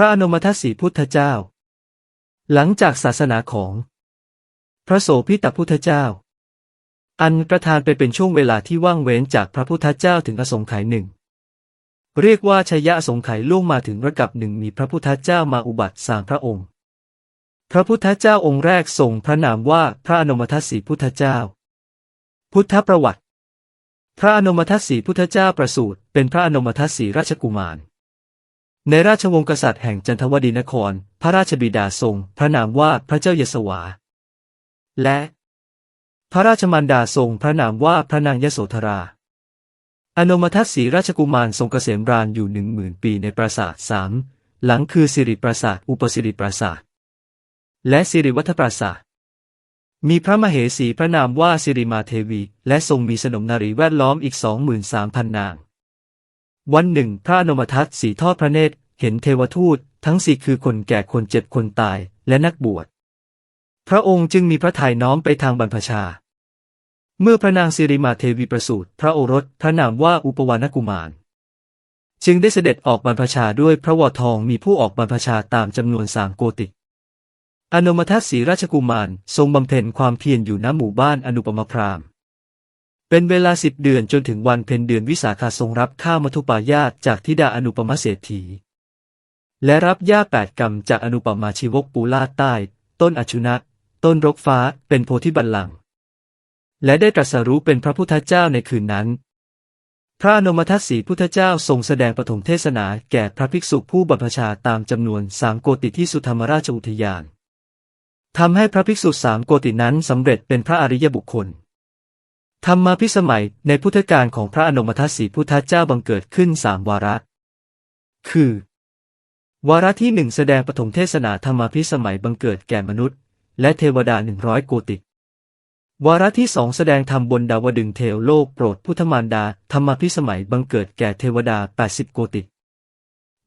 ระอนุมัติสีพุทธเจ้า หลังจากศาสนาของ พระโสพิตพุทธเจ้า อันประทานไปเป็นช่วงเวลาที่ว่างเว้นจากพระพุทธเจ้าถึงอสงไขยหนึ่งเรียกว่าชยะอสงไขยล่วงมาถึงระกับหนึ่งมีพระพุทธเจ้ามาอุบัติสามพระองค์ พระพุทธเจ้าองค์แรกทรงพระนามว่าพระอนุมัติสีพุทธเจ้า พุทธประวัติ พระอนุมัติสีพุทธเจ้าประสูติเป็นพระอนุมัติสีราชกุมาร ในราชวงศ์กษัตริย์แห่งจันทวดีนคร พระราชบิดาทรง พระนามว่าพระเจ้ายศวา และ พระราชมารดาทรงพระนามว่าพระนางยโสธรา อนุมัติสีราชกุมารทรงเกษมรานอยู่หนึ่งหมื่นปีในปราสาทสามหลังคือสิริปราสาทอุปสิริปราสาท และสิริวัฒปราสาท มีพระมเหสีพระนามว่าสิริมาเทวี และทรงมีสนมนารีแวดล้อมอีกสองหมื่นสามพันนางวันหนึ่งพระอนุมัติสีทอดพระเนตร เห็นเทวทูตทั้งสี่คือคนแก่คนเจ็บคนตายและนักบวช พระองค์จึงมีพระทัยน้อมไปทางบรรพชา เมื่อพระนางสิริมาเทวีประสูติพระโอรสพระนามว่าอุปวานกุมาร จึงได้เสด็จออกบรรพชาด้วยพระวรทองมีผู้ออกบรรพชาตามจำนวนสามโกติอนุมัติสีราชกุมารทรงบำเพ็ญความเพียรอยู่ณหมู่บ้านอนุปมพรามเป็นเวลาสิบเดือนจนถึงวันเพ็ญเดือนวิสาขาทรงรับข้ามัทุปายาตจากธิดาอนุปมเศรษฐี และรับย่าแปดกรรมจากอนุปมาชีวกปูลาดใต้ ต้นอชุนะ ต้นรกฟ้าเป็นโพธิบัลลังก์และได้ตรัสรู้เป็นพระพุทธเจ้าในคืนนั้น พระนุมัติสีพุทธเจ้าทรงแสดงปฐมเทศนาแก่พระภิกษุผู้บรรพชาตามจำนวนสามโกติที่สุธรรมราชอุทยานทำให้พระภิกษุสามโกตินั้นสำเร็จเป็นพระอริยบุคคลธรรมาพิสมัยในพุทธกาลของพระอนุมัติสีพุทธเจ้าบังเกิดขึ้นสามวาระ คือ วาระที่หนึ่งแสดงปฐมเทศนาธรรมพิสมัยบังเกิดแก่มนุษย์ และเทวดาหนึ่งร้อยโกติวาระที่สองแสดงธรรมบนดาวดึงเทวโลกโปรดพุทธมารดาธรรมพิสมัยบังเกิดแก่เทวดา80โกติ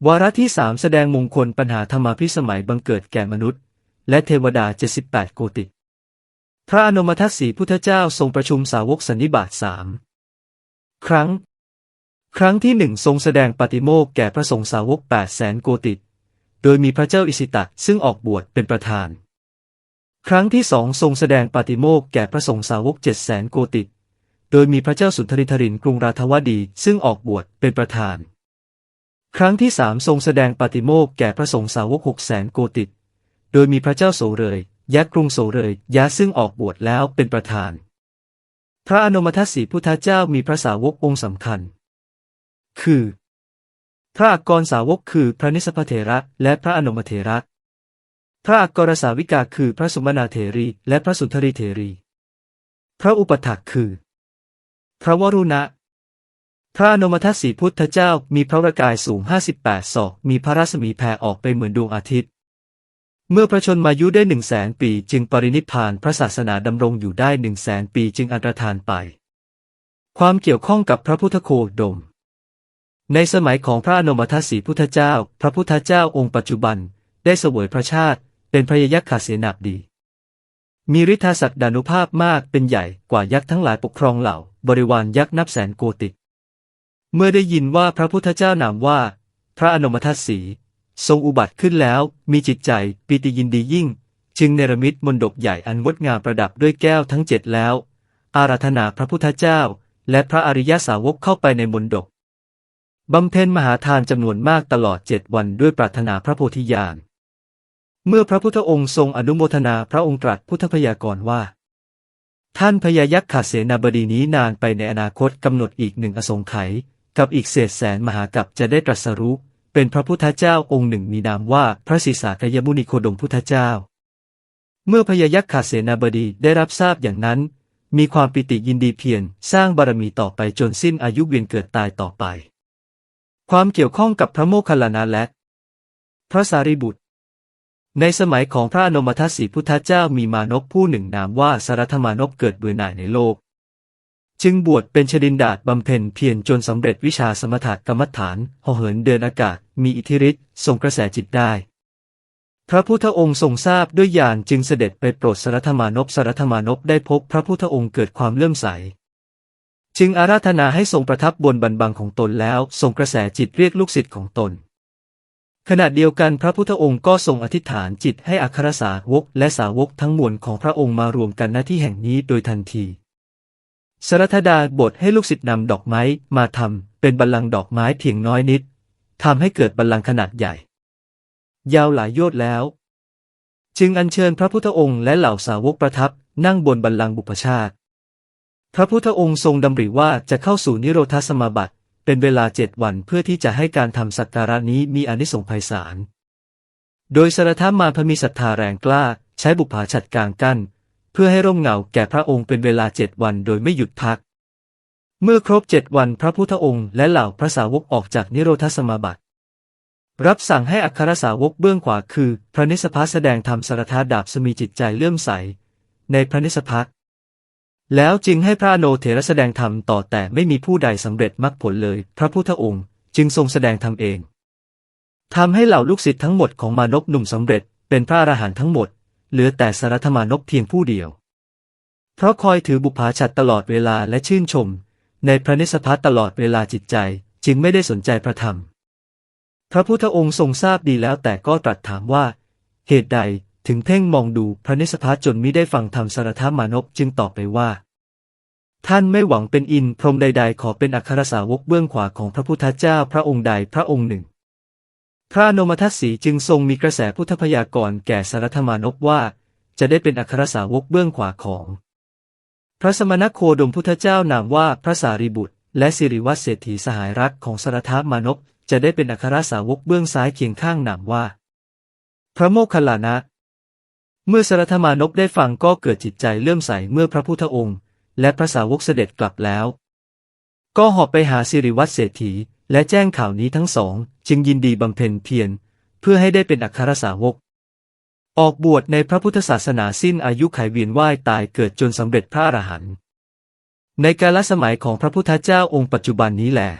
วาระที่สามแสดงมงคลปัญหาธรรมพิสมัยบังเกิดแก่มนุษย์ และเทวดา78โกติพระอนุมัติสีพุทธเจ้าทรงประชุมสาวกสันนิบาตสามครั้ง ครั้งที่หนึ่งทรงแสดงปฏิโมกข์แก่พระสงฆ์สาวก8 0 0แสนโกติ โดยมีพระเจ้าอิสิตะซึ่งออกบวชเป็นประธาน ครั้งที่สองทรงแสดงปฏิโมกข์แก่พระสงฆ์สาวกเจ็ดแสนโกติ โดยมีพระเจ้าสุนทริธรินกรุงราธวดีซึ่งออกบวชเป็นประธาน ครั้งที่สามทรงแสดงปฏิโมกข์แก่พระสงฆ์สาวกหกแสนโกติ โดยมีพระเจ้าโสเรยยักษ์กรุงโสเรยยะซึ่งออกบวชแล้วเป็นประธาน พระอนุมัติสีพุทธเจ้ามีพระสาวกองค์สำคัญ คือ พระอักกรสาวกคือพระนิสพเถระและพระอนุมเถระ พระอักกรสาวิกาคือพระสุมนาเถรีและพระสุนทรีเถรี พระอุปถักคือ พระวรุณะ พระอนุมัติสีพุทธเจ้ามีพระรกายสูง 58 ศอก มีพระรัศมีแผ่ออกไปเหมือนดวงอาทิตย์ เมื่อพระชนมายุได้หนึ่งแสนปีจึงปรินิพพานพระศาสนาดำรงอยู่ได้หนึ่งแสนปีจึงอันตรธานไปความเกี่ยวข้องกับพระพุทธโคดม ในสมัยของพระอนุมัติสีพุทธเจ้า พระพุทธเจ้าองค์ปัจจุบัน ได้เสวยพระชาติ เป็นพระยยักษ์ขาเสนาบดี มีฤทธาศักดานุภาพมากเป็นใหญ่กว่ายักษ์ทั้งหลายปกครองเหล่า บริวารยักษ์นับแสนโกติ เมื่อได้ยินว่าพระพุทธเจ้านามว่า พระอนุมัติสี ทรงอุบัติขึ้นแล้ว มีจิตใจปีติยินดียิ่ง จึงเนรมิตมนดบใหญ่อันงดงามประดับด้วยแก้วทั้งเจ็ดแล้ว อาราธนาพระพุทธเจ้า และพระอริยสาวกเข้าไปในมนดบ บำเพ็ญมหาทานจำนวนมากตลอดเจ็ดวันด้วยปรารถนาพระโพธิญาณ เมื่อพระพุทธองค์ทรงอนุโมทนาพระองค์ตรัสพุทธพยากรณว่า ท่านพญายักษ์ขาเสนาบดีนี้นานไปในอนาคตกำหนดอีกหนึ่งอสงไขยกับอีกเศษแสนมหากับจะได้ตรัสรู้เป็นพระพุทธเจ้าองค์หนึ่งมีนามว่าพระศิสากยมุนิโคดมพุทธเจ้า เมื่อพญายักษ์ขาเสนาบดีได้รับทราบอย่างนั้น มีความปิติยินดีเพียรสร้างบารมีต่อไปจนสิ้นอายุเวียนเกิดตายต่อไป ความเกี่ยวข้องกับพระโมคคัลลานะและ พระสารีบุตร ในสมัยของพระอนุมัติสีพุทธเจ้ามีมานพผู้หนึ่งนามว่าสารธมานพเกิดเบื่อหน่ายในโลก จึงบวชเป็นชดินดาษบำเพ็ญเพียรจนสำเร็จวิชาสมถกรรมฐานห่อเหินเดินอากาศ มีอิทธิฤทธิ์ทรงกระแสจิตได้พระพุทธองค์ทรงทราบด้วยญาณจึงเสด็จไปโปรดสารธมานพสารธมานพได้พบพระพุทธองค์เกิดความเลื่อมใส จึงอาราธนาให้ทรงประทับบนบันบังของตนแล้วทรงกระแสจิตเรียกลูกศิษย์ของตน ขณะเดียวกันพระพุทธองค์ก็ทรงอธิษฐานจิตให้อัครสาวกและสาวกทั้งมวลของพระองค์มารวมกันณที่แห่งนี้โดยทันทีสรัทดาบทให้ลูกศิษย์นำดอกไม้มาทำเป็นบัลลังก์ดอกไม้เพียงน้อยนิดทำให้เกิดบัลลังก์ขนาดใหญ่ ยาวหลายโยชน์แล้ว จึงอัญเชิญพระพุทธองค์และเหล่าสาวกประทับนั่งบนบัลลังก์บุพชาติ พระพุทธองค์ทรงดำริว่าจะเข้าสู่นิโรธสมาบัติ เป็นเวลาเจ็ดวันเพื่อที่จะให้การทำสักการะนี้มีอนิสงส์ไพศาล โดยสรทามาพมีศรัทธาแรงกล้า ใช้บุปผาฉัดกลางกั้น เพื่อให้ร่มเงาแก่พระองค์เป็นเวลาเจ็ดวันโดยไม่หยุดพัก เมื่อครบเจ็ดวันพระพุทธองค์และเหล่าพระสาวกออกจากนิโรธสมาบัติ รับสั่งให้อัครสาวกเบื้องขวาคือ พระนิสพัสแสดงธรรมสารทาดาบสมีจิตใจเลื่อมใส ในพระนิสพัก แล้วจึงให้พระโนเถระแสดงธรรมต่อแต่ไม่มีผู้ใดสำเร็จมรรคผลเลย พระพุทธองค์จึงทรงแสดงธรรมเองทำให้เหล่าลูกศิษย์ทั้งหมดของมานพหนุ่มสำเร็จ เป็นพระอรหันต์ทั้งหมด เหลือแต่สารธมานพเพียงผู้เดียว เพราะคอยถือบุปผาฉัดตลอดเวลาและชื่นชม ในพระนิสพัตตลอดเวลาจิตใจจึงไม่ได้สนใจพระธรรม พระพุทธองค์ทรงทราบดีแล้วแต่ก็ตรัสถามว่า เหตุใด ถึงเพ่งมองดูพระนิสพัตจนมิได้ฟังธรรมสารธมานพจึงตอบไปว่า ท่านไม่หวังเป็นอินพรหมใด ๆ ขอเป็นอัครสาวกเบื้องขวาของพระพุทธเจ้าพระองค์ใดพระองค์หนึ่ง พระนมทัศสีจึงทรงมีกระแสพุทธพยากรณ์แก่สารธมานพว่า จะได้เป็นอัครสาวกเบื้องขวาของ พระสมณโคดมพุทธเจ้านามว่าพระสารีบุตร และสิริวัฒเศรษฐีสหายรักของสารธมานพจะได้เป็นอัครสาวกเบื้องซ้ายเคียงข้างนามว่า พระโมคคัลลานะ เมื่อสารธมานพได้ฟังก็เกิดจิตใจเลื่อมใสเมื่อพระพุทธองค์ และพระสาวกเสด็จกลับแล้ว ก็หอบไปหาสิริวัฒน์เศรษฐี และแจ้งข่าวนี้ทั้งสอง จึงยินดีบำเพ็ญเพียรเพื่อให้ได้เป็นอัครสาวก ออกบวชในพระพุทธศาสนาสิ้นอายุไขเวียนว่ายตายเกิดจนสำเร็จพระอรหันต์ในกาลสมัยของพระพุทธเจ้าองค์ปัจจุบันนี้แหละ